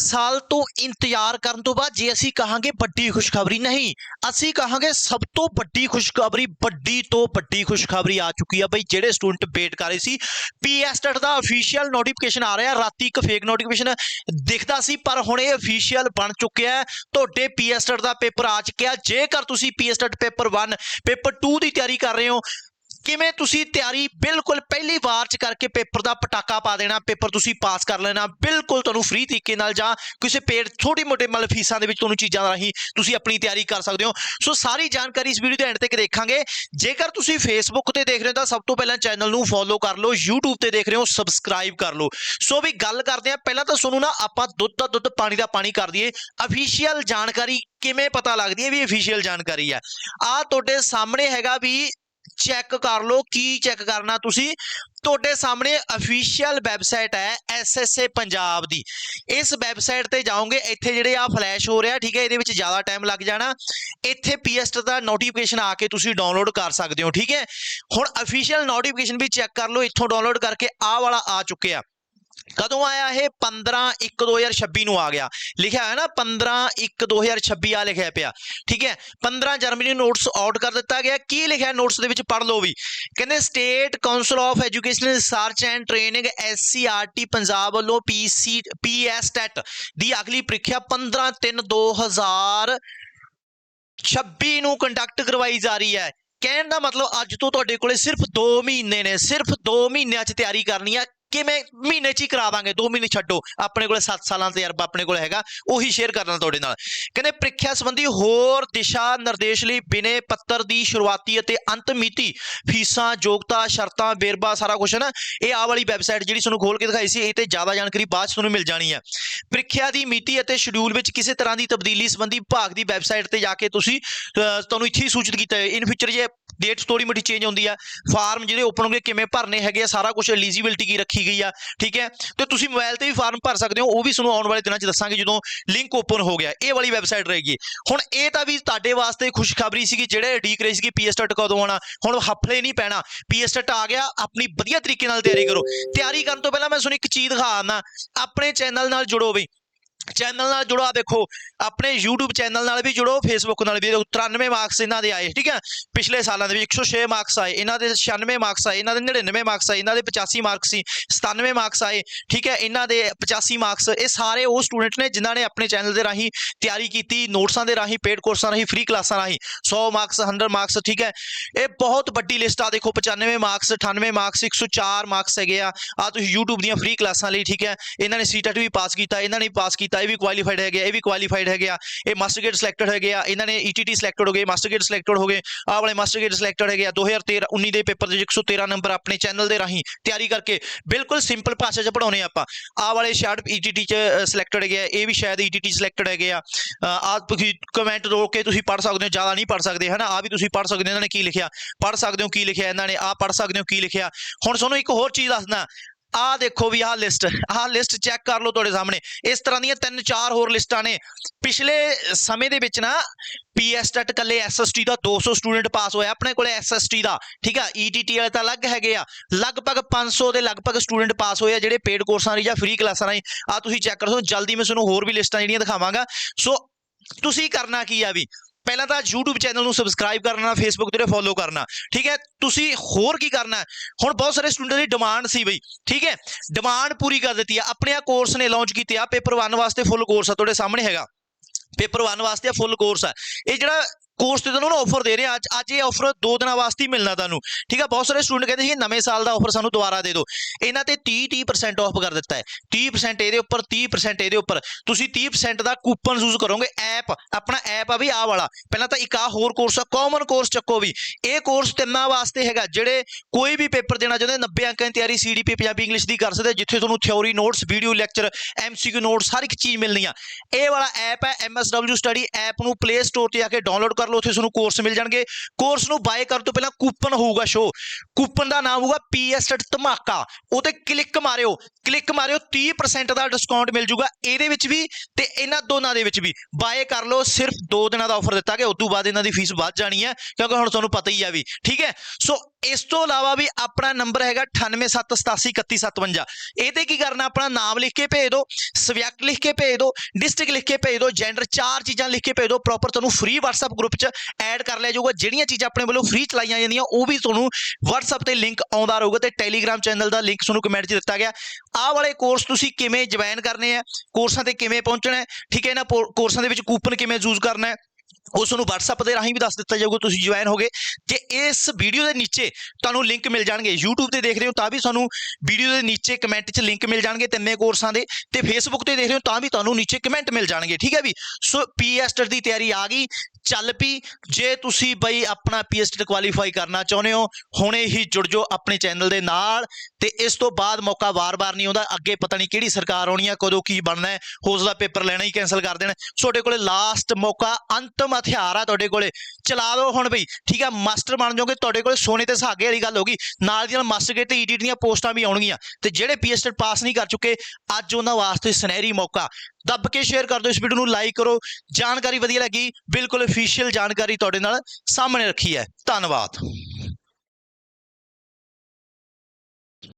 ਸਾਲ ਤੋਂ ਇੰਤਜ਼ਾਰ ਕਰਨ ਤੋਂ ਬਾਅਦ ਜੇ ਅਸੀਂ ਕਹਾਂਗੇ ਵੱਡੀ ਖੁਸ਼ਖਬਰੀ ਨਹੀਂ, ਅਸੀਂ ਕਹਾਂਗੇ ਸਭ ਤੋਂ ਵੱਡੀ ਖੁਸ਼ਖਬਰੀ, ਵੱਡੀ ਤੋਂ ਵੱਡੀ ਖੁਸ਼ਖਬਰੀ ਆ ਚੁੱਕੀ ਆ ਬਈ ਜਿਹੜੇ ਸਟੂਡੈਂਟ ਵੇਟ ਕਰ ਰਹੇ ਸੀ। ਪੀਐਸਟੈਟ ਦਾ ਅਫੀਸ਼ੀਅਲ ਨੋਟੀਫਿਕੇਸ਼ਨ ਆ ਰਿਹਾ, ਰਾਤੀ ਇੱਕ ਫੇਕ ਨੋਟੀਫਿਕੇਸ਼ਨ ਦਿਖਦਾ ਸੀ, ਪਰ ਹੁਣ ਇਹ ਅਫੀਸ਼ੀਅਲ ਬਣ ਚੁੱਕਿਆ ਹੈ। ਤੁਹਾਡੇ ਪੀਐਸਟੈਟ ਦਾ ਪੇਪਰ ਆ ਚੁੱਕਿਆ। ਜੇਕਰ ਤੁਸੀਂ ਪੀਐਸਟੈਟ ਪੇਪਰ 1 ਪੇਪਰ 2 ਦੀ ਤਿਆਰੀ ਕਰ ਰਹੇ ਹੋ ਕਿਵੇਂ ਤੁਸੀਂ ਤਿਆਰੀ ਬਿਲਕੁਲ ਪਹਿਲੀ ਵਾਰ ਚ ਕਰਕੇ ਪੇਪਰ ਦਾ ਪਟਾਕਾ ਪਾ ਦੇਣਾ, ਪੇਪਰ ਤੁਸੀਂ ਪਾਸ ਕਰ ਲੈਣਾ, ਬਿਲਕੁਲ ਤੁਹਾਨੂੰ ਫ੍ਰੀ ਤਰੀਕੇ ਨਾਲ ਜਾਂ ਕਿਸੇ ਪੇਡ ਛੋਟੀ ਮੋਟੇ ਮਤਲਬ ਫੀਸਾਂ ਦੇ ਵਿੱਚ ਤੁਹਾਨੂੰ ਚੀਜ਼ਾਂ ਰਾਹੀਂ ਤੁਸੀਂ ਆਪਣੀ ਤਿਆਰੀ ਕਰ ਸਕਦੇ ਹੋ। ਸੋ ਸਾਰੀ ਜਾਣਕਾਰੀ ਇਸ ਵੀਡੀਓ ਦੇ ਐਂਡ ਤੱਕ ਦੇਖਾਂਗੇ। ਜੇਕਰ ਤੁਸੀਂ ਫੇਸਬੁੱਕ ਤੇ ਦੇਖ ਰਹੇ ਹੋ ਤਾਂ ਸਭ ਤੋਂ ਪਹਿਲਾਂ ਚੈਨਲ ਨੂੰ ਫੋਲੋ ਕਰ ਲਓ, YouTube ਤੇ ਦੇਖ ਰਹੇ ਹੋ ਸਬਸਕ੍ਰਾਈਬ ਕਰ ਲਓ। ਸੋ ਵੀ ਗੱਲ ਕਰਦੇ ਆ ਪਹਿਲਾਂ ਤਾਂ ਤੁਹਾਨੂੰ ਨਾ ਆਪਾਂ ਦੁੱਧ ਦਾ ਦੁੱਧ, ਪਾਣੀ ਦਾ ਪਾਣੀ ਕਰ ਦਈਏ। ਅਫੀਸ਼ੀਅਲ ਜਾਣਕਾਰੀ ਕਿਵੇਂ ਪਤਾ ਲੱਗਦੀ ਹੈ ਵੀ ਅਫੀਸ਼ੀਅਲ ਜਾਣਕਾਰੀ ਹੈ? ਆ ਤੁਹਾਡੇ ਸਾਹਮਣੇ ਹੈਗਾ ਵੀ ਚੈੱਕ ਕਰ ਲਓ, ਕੀ ਚੈੱਕ ਕਰਨਾ ਤੁਸੀਂ? ਤੁਹਾਡੇ ਸਾਹਮਣੇ ਅਫੀਸ਼ੀਅਲ ਵੈਬਸਾਈਟ ਹੈ ਐਸਐਸਏ ਪੰਜਾਬ ਦੀ। ਇਸ ਵੈਬਸਾਈਟ ਤੇ ਜਾਓਗੇ, ਇੱਥੇ ਜਿਹੜੇ ਆ ਫਲੈਸ਼ ਹੋ ਰਿਹਾ, ਠੀਕ ਹੈ, ਇਹਦੇ ਵਿੱਚ ਜ਼ਿਆਦਾ ਟਾਈਮ ਲੱਗ ਜਾਣਾ। ਇੱਥੇ ਪੀਐਸਟ ਦਾ ਨੋਟੀਫਿਕੇਸ਼ਨ ਆ ਕੇ ਤੁਸੀਂ ਡਾਊਨਲੋਡ ਕਰ ਸਕਦੇ ਹੋ, ਠੀਕ ਹੈ? ਹੁਣ ਅਫੀਸ਼ੀਅਲ ਨੋਟੀਫਿਕੇਸ਼ਨ ਵੀ ਚੈੱਕ ਕਰ ਲਓ, ਇੱਥੋਂ ਡਾਊਨਲੋਡ ਕਰਕੇ ਆਹ ਵਾਲਾ ਆ ਚੁੱਕਿਆ। ਕਦੋਂ ਆਇਆ ਇਹ? 15 1 2026 ਨੂੰ ਆ ਗਿਆ। ਲਿਖਿਆ ਹੈ ਨਾ 15 1 2026 ਆ ਲਿਖਿਆ ਪਿਆ। ਠੀਕ ਹੈ? 15 ਜਰਮਨੀ ਨੂੰ ਨੋਟਸ ਆਊਟ ਕਰ ਦਿੱਤਾ ਗਿਆ। ਕੀ ਲਿਖਿਆ ਨੋਟਸ ਦੇ ਵਿੱਚ? ਪੜ੍ਹ ਲਓ ਵੀ। ਕਹਿੰਦੇ state council of education research and training SCERT Punjab ਵੱਲੋਂ ਪੀਸੀ ਪੀਐਸ ਟੈਟ ਦੀ ਅਗਲੀ ਪ੍ਰੀਖਿਆ 15 3 2026 ਨੂੰ ਕੰਡਕਟ ਕਰਵਾਈ ਜਾ ਰਹੀ ਹੈ। ਕਹਿਣ ਦਾ ਮਤਲਬ ਅੱਜ ਤੋਂ ਤੁਹਾਡੇ ਕੋਲੇ ਸਿਰਫ 2 ਮਹੀਨੇ ਨੇ। ਸਿਰਫ 2 ਮਹੀਨਿਆਂ 'ਚ ਤਿਆਰੀ ਕਰਨੀ ਆ। ਕਿਵੇਂ ਮਹੀਨੇ 'ਚ ਹੀ ਕਰਾ ਦਾਂਗੇ 2 ਮਹੀਨੇ ਛੱਡੋ। ਆਪਣੇ ਕੋਲ 7 ਸਾਲਾਂ ਦਾ ਤਜਰਬਾ ਆਪਣੇ ਕੋਲ ਹੈਗਾ, ਉਹੀ ਸ਼ੇਅਰ ਕਰਨਾ ਤੁਹਾਡੇ ਨਾਲ। ਕਹਿੰਦੇ ਪ੍ਰੀਖਿਆ ਸੰਬੰਧੀ ਹੋਰ ਦਿਸ਼ਾ ਨਿਰਦੇਸ਼ ਲਈ ਬਿਨੇ ਪੱਤਰ ਦੀ ਸ਼ੁਰੂਆਤੀ ਅਤੇ ਅੰਤ ਮਿਤੀ, ਫੀਸਾਂ, ਯੋਗਤਾ, ਸ਼ਰਤਾਂ, ਵੇਰਵਾ, ਸਾਰਾ ਕੁਝ ਨਾ, ਇਹ ਆ ਵਾਲੀ ਵੈਬਸਾਈਟ ਜਿਹੜੀ ਤੁਹਾਨੂੰ ਖੋਲ ਕੇ ਦਿਖਾਈ ਸੀ, ਇਹ ਤੇ ਜ਼ਿਆਦਾ ਜਾਣਕਾਰੀ ਬਾਅਦ 'ਚ ਤੁਹਾਨੂੰ ਮਿਲ ਜਾਣੀ ਹੈ। ਪ੍ਰੀਖਿਆ ਦੀ ਮਿਤੀ ਅਤੇ ਸ਼ਡਿਊਲ ਵਿੱਚ ਕਿਸੇ ਤਰ੍ਹਾਂ ਦੀ ਤਬਦੀਲੀ ਸੰਬੰਧੀ ਵਿਭਾਗ ਦੀ ਵੈਬਸਾਈਟ ਤੇ ਜਾ ਕੇ ਤੁਸੀਂ ਤੁਹਾਨੂੰ ਇੱਥੇ ਹੀ ਸੂਚਿਤ ਕੀਤਾ ਹੈ। ਇਨ ਫਿਊਚਰ ਜੇ ਡੇਟ ਥੋੜੀ ਮੋਟੀ ਚੇਂਜ ਹੁੰਦੀ ਆ ਫਾਰਮ ਜਿਹੜੇ ਓਪਨ ਹੋਣਗੇ, ਕਿਵੇਂ ਭਰਨੇ ਹੈਗੇ ਆ, ਸਾਰਾ ਕੁਝ ਐਲੀਜੀਬਿਲਟੀ ਕੀ ਰੱਖੀ ਗਈ ਆ, ਠੀਕ ਹੈ? ਤੇ ਤੁਸੀਂ ਮੋਬਾਈਲ ਤੇ ਵੀ ਫਾਰਮ ਭਰ ਸਕਦੇ ਹੋ, ਉਹ ਵੀ ਤੁਹਾਨੂੰ ਆਉਣ ਵਾਲੇ ਦਿਨਾਂ 'ਚ ਦੱਸਾਂਗੇ ਜਦੋਂ ਲਿੰਕ ਓਪਨ ਹੋ ਗਿਆ, ਇਹ ਵਾਲੀ ਵੈਬਸਾਈਟ ਰਹੇਗੀ। ਹੁਣ ਇਹ ਤਾਂ ਵੀ ਤੁਹਾਡੇ ਵਾਸਤੇ ਖੁਸ਼ਖਬਰੀ ਸੀਗੀ, ਜਿਹੜੇ ਉਡੀਕ ਰਹੇ ਸੀਗੇ ਪੀਐਸਟਟ ਕਦੋਂ ਆਉਣਾ, ਹੁਣ ਹਫਲੇ ਨਹੀਂ ਪੈਣਾ। ਪੀਐਸਟਟ ਆ ਗਿਆ, ਆਪਣੀ ਵਧੀਆ ਤਰੀਕੇ ਨਾਲ ਤਿਆਰੀ ਕਰੋ। ਤਿਆਰੀ ਕਰਨ ਤੋਂ ਪਹਿਲਾਂ ਮੈਂ ਤੁਹਾਨੂੰ ਇੱਕ ਚੀਜ਼ ਦਿਖਾ ਦਿਖਾਉਣਾ ਆਪਣੇ ਚੈਨਲ ਨਾਲ ਜੁੜੋ ਬਈ। ਚੈਨਲ ਨਾਲ ਜੁੜਾ। ਦੇਖੋ, ਆਪਣੇ YouTube ਚੈਨਲ ਨਾਲ ਵੀ ਜੁੜੋ, Facebook ਨਾਲ ਵੀ। 93 ਮਾਰਕਸ ਇਹਨਾਂ ਦੇ ਆਏ, ਠੀਕ ਹੈ? ਪਿਛਲੇ ਸਾਲਾਂ ਦੇ ਵਿੱਚ 106 ਮਾਰਕਸ ਆਏ, ਇਹਨਾਂ ਦੇ 96 ਮਾਰਕਸ ਆਏ, ਇਹਨਾਂ ਦੇ 99 ਮਾਰਕਸ ਆਏ, ਇਹਨਾਂ ਦੇ 85 ਮਾਰਕਸ ਸੀ 97 ਮਾਰਕਸ ਆਏ, ਠੀਕ ਹੈ? ਇਹਨਾਂ ਦੇ 85 ਮਾਰਕਸ ਇਹ ਸਾਰੇ ਉਹ ਸਟੂਡੈਂਟ ਨੇ ਜਿਨ੍ਹਾਂ ਨੇ ਆਪਣੇ ਚੈਨਲ ਦੇ ਰਾਹੀਂ ਤਿਆਰੀ ਕੀਤੀ, ਨੋਟਸਾਂ ਦੇ ਰਾਹੀਂ ਪੇਡ ਕੋਰਸਾਂ ਰਾਹੀਂ ਫ੍ਰੀ ਕਲਾਸਾਂ ਰਾਹੀਂ 100 ਮਾਰਕਸ 100 ਮਾਰਕਸ ਠੀਕ ਹੈ? ਇਹ ਬਹੁਤ ਵੱਡੀ ਲਿਸਟ ਆ, ਦੇਖੋ 95 ਮਾਰਕਸ 98 ਮਾਰਕਸ 104 ਮਾਰਕਸ ਹੈਗੇ ਆ। ਆ ਤੁਸੀਂ YouTube ਦੀਆਂ ਫ੍ਰੀ ਕਲਾਸਾਂ ਲਈ, ਠੀਕ ਹੈ? ਇਹਨਾਂ ਨੇ ਸੀਟੈਟ ਵੀ ਪਾਸ ਕੀਤਾ, ਇਹਨਾਂ ਨੇ ਪਾਸ ਕੀਤਾ ਇਹ ਵੀ ਕੁਆਲੀਫਾਈਡ ਹੈਗੇ ਇਹ ਵੀ ਕੁਆਲੀਫਾਈਡ ਹੈਗੇ ਆ। ਇਹ ਮਾਸਟਰ ਗੇਟ ਸਿਲੈਕਟਡ ਹੈਗੇ ਆ। ਇਹਨਾਂ ਨੇ ETT ਸਿਲੈਕਟਡ ਹੋ ਗਏ ਮਾਸਟਰ ਗੇਟ ਸਿਲੈਕਟਡ ਹੋ ਗਏ। ਆਹ ਵਾਲੇ ਮਾਸਟਰ ਗੇਟ ਸਿਲੈਕਟਡ ਹੈਗੇ ਆ। 2013 19 ਦੇ ਪੇਪਰ ਦੇ 113 ਨੰਬਰ ਆਪਣੇ ਚੈਨਲ ਦੇ ਰਾਹੀਂ ਤਿਆਰੀ ਕਰਕੇ ਬਿਲਕੁਲ ਸਿੰਪਲ ਭਾਸ਼ਾ 'ਚ ਪੜਾਉਣੇ ਆਪਾਂ। ਆਹ ਵਾਲੇ ਸ਼ਾਇਦ ETT 'ਚ ਸਿਲੈਕਟਡ ਹੈਗੇ ਆ। ਇਹ ਵੀ ਸ਼ਾਇਦ ETT ਸਿਲੈਕਟਡ ਹੈਗੇ ਆ। ਆਹ ਤੁਸੀਂ ਕਮੈਂਟ ਰੋਕ ਕੇ ਤੁਸੀਂ ਪੜ ਸਕਦੇ ਹੋ, ਜ਼ਿਆਦਾ ਨਹੀਂ ਪੜ ਸਕਦੇ, ਹਨਾ? ਆ ਵੀ ਤੁਸੀਂ ਪੜ ਸਕਦੇ ਹੋ, ਇਹਨਾਂ ਨੇ ਕੀ ਲਿਖਿਆ? ਪੜ ਸਕਦੇ ਹੋ, ਕੀ ਲਿਖਿਆ? ਇਹਨਾਂ ਨੇ ਆ ਪੜ ਸਕਦੇ ਹੋ, ਕੀ ਲਿਖਿਆ? ਹੁਣ ਤੁਹਾਨੂੰ ਇੱਕ ਹੋਰ ਚੀਜ਼ ਦੱਸਦਾ। ਆਹ ਦੇਖੋ ਵੀ ਆਹ ਲਿਸਟ ਆਹ ਲਿਸਟ ਚੈੱਕ ਕਰ ਲਓ ਤੁਹਾਡੇ ਸਾਹਮਣੇ। ਇਸ ਤਰ੍ਹਾਂ ਦੀਆਂ ਤਿੰਨ ਚਾਰ ਹੋਰ ਲਿਸਟਾਂ ਨੇ। ਪਿਛਲੇ ਸਮੇਂ ਦੇ ਵਿੱਚ ਨਾ ਪੀਐਸ ਟੈਟ ਕੱਲੇ ਐਸਐਸਟੀ ਦਾ 200 ਸਟੂਡੈਂਟ ਪਾਸ ਹੋਇਆ, ਆਪਣੇ ਕੋਲੇ ਐਸਐਸਟੀ ਦਾ। ਠੀਕ ਆ ਈਟੀਟੀ ਵਾਲੇ ਤਾਂ ਅਲੱਗ ਹੈਗੇ ਆ। ਲਗਭਗ 500 ਦੇ ਲਗਭਗ ਸਟੂਡੈਂਟ ਪਾਸ ਹੋਏ ਆ, ਜਿਹੜੇ ਪੇਡ ਕੋਰਸਾਂ ਰਾਹੀਂ ਜਾਂ ਫ੍ਰੀ ਕਲਾਸਾਂ ਰਾਹੀਂ। ਆ ਤੁਸੀਂ ਚੈੱਕ ਕਰੋ, ਜਲਦੀ ਮੈਂ ਤੁਹਾਨੂੰ ਹੋਰ ਵੀ ਲਿਸਟਾਂ ਜਿਹੜੀਆਂ ਦਿਖਾਵਾਂਗਾ। ਸੋ ਤੁਸੀਂ ਕਰਨਾ ਕੀ ਆ ਵੀ? ਪਹਿਲਾਂ ਤਾਂ YouTube ਚੈਨਲ ਨੂੰ ਸਬਸਕ੍ਰਾਈਬ ਕਰਨਾ, Facebook ਤੇ ਫੋਲੋ ਕਰਨਾ, ਠੀਕ ਹੈ? ਤੁਸੀਂ ਹੋਰ ਕੀ ਕਰਨਾ ਹੁਣ ਬਹੁਤ ਸਾਰੇ ਸਟੂਡੈਂਟ ਦੀ ਡਿਮਾਂਡ ਸੀ ਬਈ, ਠੀਕ ਹੈ? ਡਿਮਾਂਡ ਪੂਰੀ ਕਰ ਦਿੱਤੀ ਆ। ਆਪਣੇ ਆ ਕੋਰਸ ਨੇ ਲਾਂਚ ਕੀਤੇ ਆ। ਪੇਪਰ 1 ਵਾਸਤੇ ਫੁੱਲ ਕੋਰਸ ਆ, ਤੁਹਾਡੇ ਸਾਹਮਣੇ ਹੈਗਾ। ਪੇਪਰ 1 ਵਾਸਤੇ ਫੁੱਲ ਕੋਰਸ ਆ। ਇਹ ਜਿਹੜਾ ਕੋਰਸ ਤੇ ਤੁਹਾਨੂੰ ਨਾ ਆਫਰ ਦੇ ਰਹੇ। ਆ ਅੱਜ ਅੱਜ ਇਹ ਆਫਰ ਦੋ ਦਿਨਾਂ ਵਾਸਤੇ ਮਿਲਣਾ ਤੁਹਾਨੂੰ। ਠੀਕ ਆ? ਬਹੁਤ ਸਾਰੇ ਸਟੂਡੈਂਟ ਕਹਿੰਦੇ ਸੀ ਨਵੇਂ ਸਾਲ ਦਾ ਆਫਰ ਸਾਨੂੰ ਦੁਬਾਰਾ ਦੇ ਦਿਓ। ਇਹਨਾਂ ਤੇ 30 30% ਆਫ ਕਰ ਦਿੱਤਾ ਹੈ। 30% ਇਹਦੇ ਉੱਪਰ 30% ਇਹਦੇ ਉੱਪਰ। ਤੁਸੀਂ 30% ਦਾ ਕੂਪਨ ਯੂਜ਼ ਕਰੋਗੇ ਐਪ ਆਪਣਾ ਐਪ ਆ ਵੀ ਆਹ ਵਾਲਾ। ਪਹਿਲਾਂ ਤਾਂ ਇੱਕ ਆ ਹੋਰ ਕੋਰਸ ਆ ਕਾਮਨ ਕੋਰਸ ਚੱਕੋ ਵੀ। ਇਹ ਕੋਰਸ ਤਿੰਨਾਂ ਵਾਸਤੇ ਹੈਗਾ, ਜਿਹੜੇ ਕੋਈ ਵੀ ਪੇਪਰ ਦੇਣਾ ਚਾਹੁੰਦੇ 90 ਅੰਕਾਂ ਦੀ ਤਿਆਰੀ ਸੀਡੀਪੀ ਪੰਜਾਬੀ ਇੰਗਲਿਸ਼ ਦੀ ਕਰ ਸਕਦੇ, ਜਿੱਥੇ ਤੁਹਾਨੂੰ theory notes video lecture MCQ notes ਹਰ ਇੱਕ ਚੀਜ਼ ਮਿਲਣੀ ਆ। ਇਹ ਵਾਲਾ ਐਪ ਹੈ MSW ਸਟੱਡੀ ਐਪ ਨੂੰ ਪਲੇ ਸਟੋਰ ਤੇ ਜਾ ਕੇ ਡਾਊਨਲੋਡ ਕਰ ਲਓ, ਉੱਥੇ ਤੁਹਾਨੂੰ ਕੋਰਸ ਮਿਲ ਜਾਣਗੇ। ਕੋਰਸ ਨੂੰ ਬਾਏ ਕਰਨ ਤੋਂ ਪਹਿਲਾਂ ਕੂਪਨ ਹੋਊਗਾ ਸ਼ੋ ਕੂਪਨ ਦਾ ਨਾਮ ਹੋਊਗਾ ਪੀਐਸਟਡ ਧਮਾਕਾ। ਉਹ ਤੇ ਕਲਿੱਕ ਮਾਰਿਓ। ਕਲਿੱਕ ਮਾਰਿਓ 30% ਦਾ ਡਿਸਕਾਊਂਟ ਮਿਲ ਜੂਗਾ ਇਹਦੇ ਵਿੱਚ ਵੀ ਤੇ ਇਹਨਾਂ ਦੋਨਾਂ ਦੇ ਵਿੱਚ ਵੀ। ਬਾਏ ਕਰ ਲਓ, ਸਿਰਫ 2 ਦਿਨਾਂ ਦਾ ਆਫਰ ਦਿੱਤਾ ਗਿਆ। ਉਸ ਤੋਂ ਬਾਅਦ ਇਹਨਾਂ ਦੀ ਫੀਸ ਵੱਧ ਜਾਣੀ ਹੈ, ਕਿਉਂਕਿ ਹੁਣ ਤੁਹਾਨੂੰ ਪਤਾ ਹੀ ਆ ਵੀ। ਠੀਕ ਹੈ? ਸੋ ਇਸ ਤੋਂ ਇਲਾਵਾ ਵੀ ਆਪਣਾ ਨੰਬਰ ਹੈਗਾ 9878831757 ਇਹ ਤੇ ਕੀ ਕਰਨਾ, ਆਪਣਾ ਨਾਮ ਲਿਖ ਕੇ ਭੇਜ ਦਿਓ ਸਬਜੈਕਟ ਲਿਖ ਕੇ ਭੇਜ ਦਿਓ ਡਿਸਟ੍ਰਿਕਟ ਲਿਖ ਕੇ ਭੇਜ ਦਿਓ ਜੈਂਡਰ ਚਾਰ ਚੀਜ਼ਾਂ ਲਿਖ ਕੇ ਭੇਜ ਦਿਓ ਪ੍ਰੋਪਰ ਤੁਹਾਨੂੰ ਫ੍ਰੀ WhatsApp ਗਰੁੱਪ 'ਚ ਐਡ ਕਰ ਲਿਆ ਜਾਊਗਾ। ਜਿਹੜੀਆਂ ਚੀਜ਼ਾਂ ਆਪਣੇ ਵੱਲੋਂ ਫ੍ਰੀ ਚਲਾਈਆਂ ਜਾਂਦੀਆਂ, ਉਹ ਵੀ ਤੁਹਾਨੂੰ WhatsApp ਤੇ ਲਿੰਕ ਆਉਂਦਾ ਰਹੂਗਾ ਤੇ Telegram ਚੈਨਲ ਦਾ ਲਿੰਕ ਤੁਹਾਨੂੰ ਕਮੈਂਟ 'ਚ ਦਿੱਤਾ ਗਿਆ। ਆਹ ਵਾਲੇ ਕੋਰਸ ਤੁਸੀਂ ਕਿਵੇਂ ਜੁਆਇਨ ਕਰਨੇ ਆ ਕੋਰਸਾਂ ਤੇ ਕਿਵੇਂ ਪਹੁੰਚਣਾ ਹੈ, ਠੀਕ ਹੈ ਨਾ? ਕੋਰਸਾਂ ਦੇ ਵਿੱਚ ਕੂਪਨ ਕਿਵੇਂ ਯੂਜ਼ ਕਰਨਾ ਹੈ ਉਸ ਨੂੰ WhatsApp ਦੇ ਰਾਹੀਂ ਵੀ ਦੱਸ ਦਿੱਤਾ ਜਾਊਗਾ, ਤੁਸੀਂ ਜੁਆਇਨ ਹੋਗੇ। ਜੇ ਇਸ ਵੀਡੀਓ ਦੇ ਨੀਚੇ ਤੁਹਾਨੂੰ ਲਿੰਕ ਮਿਲ ਜਾਣਗੇ, YouTube ਤੇ ਦੇਖ ਰਹੇ ਹੋ ਤਾਂ ਵੀ ਤੁਹਾਨੂੰ ਵੀਡੀਓ ਦੇ ਨੀਚੇ ਕਮੈਂਟ 'ਚ ਲਿੰਕ ਮਿਲ ਜਾਣਗੇ ਤਿੰਨੇ ਕੋਰਸਾਂ ਦੇ, ਤੇ Facebook ਤੇ ਦੇਖ ਰਹੇ ਹੋ ਤਾਂ ਵੀ ਤੁਹਾਨੂੰ ਨੀਚੇ ਕਮੈਂਟ ਮਿਲ ਜਾਣਗੇ, ਠੀਕ ਹੈ ਵੀ? ਸੋ ਪੀਐਸਟਰ ਦੀ ਤਿਆਰੀ ਆ ਗਈ। ਚੱਲ ਪਈ। ਜੇ ਤੁਸੀਂ ਬਈ ਆਪਣਾ ਪੀਐਸਟਰ ਕੁਆਲੀਫਾਈ ਕਰਨਾ ਚਾਹੁੰਦੇ ਹੋ, ਹੁਣੇ ਹੀ ਜੁੜ ਜਾਓ ਆਪਣੇ ਚੈਨਲ ਦੇ ਨਾਲ ਤੇ ਇਸ ਤੋਂ ਬਾਅਦ ਮੌਕਾ ਵਾਰ-ਵਾਰ ਨਹੀਂ ਆਉਂਦਾ। ਅੱਗੇ ਪਤਾ ਨਹੀਂ ਕਿਹੜੀ ਸਰਕਾਰ ਆਉਣੀ ਆ, ਕਦੋਂ ਕੀ ਬਣਨਾ ਹੈ ਹੋ ਪੇਪਰ ਲੈਣਾ ਹੀ ਕੈਨਸਲ ਕਰ ਦੇਣਾ। ਤੁਹਾਡੇ ਕੋਲੇ ਲਾਸਟ ਮੌਕਾ, ਅੰਤਮ ਹਥਿਆਰ ਆ ਤੁਹਾਡੇ ਕੋਲੇ। ਚਲਾ ਦਿਓ ਹੁਣ ਬਈ, ਠੀਕ ਆ ਮਾਸਟਰ ਬਣ ਜਾਓਗੇ, ਤੁਹਾਡੇ ਕੋਲੇ ਸੋਨੇ ਤੇ ਸੁਹਾਗੇ ਵਾਲੀ ਗੱਲ ਹੋਗੀ ਨਾਲ ਦੀ ਨਾਲ ਮਾਸਟਰ ਗੇਟ ਤੇ ਈਡੀ ਦੀਆਂ ਪੋਸਟਾਂ ਵੀ ਆਉਣਗੀਆਂ। ਤੇ ਜਿਹੜੇ ਪੀਐਸਟਰ ਪਾਸ ਨਹੀਂ ਕਰ ਚੁੱਕੇ, ਅੱਜ ਉਹਨਾਂ ਵਾਸਤੇ ਸੁਨਹਿਰੀ ਮੌਕਾ। ਦੱਬ ਕੇ ਸ਼ੇਅਰ ਕਰ ਦਿਓ ਇਸ ਵੀਡੀਓ ਨੂੰ ਲਾਈਕ ਕਰੋ। ਜਾਣਕਾਰੀ ਵਧੀਆ ਲੱਗੀ, ਬਿਲਕੁਲ ਅਫੀਸ਼ੀਅਲ ਜਾਣਕਾਰੀ ਤੁਹਾਡੇ ਨਾਲ ਸਾਹਮਣੇ ਰੱਖੀ ਹੈ। ਧੰਨਵਾਦ।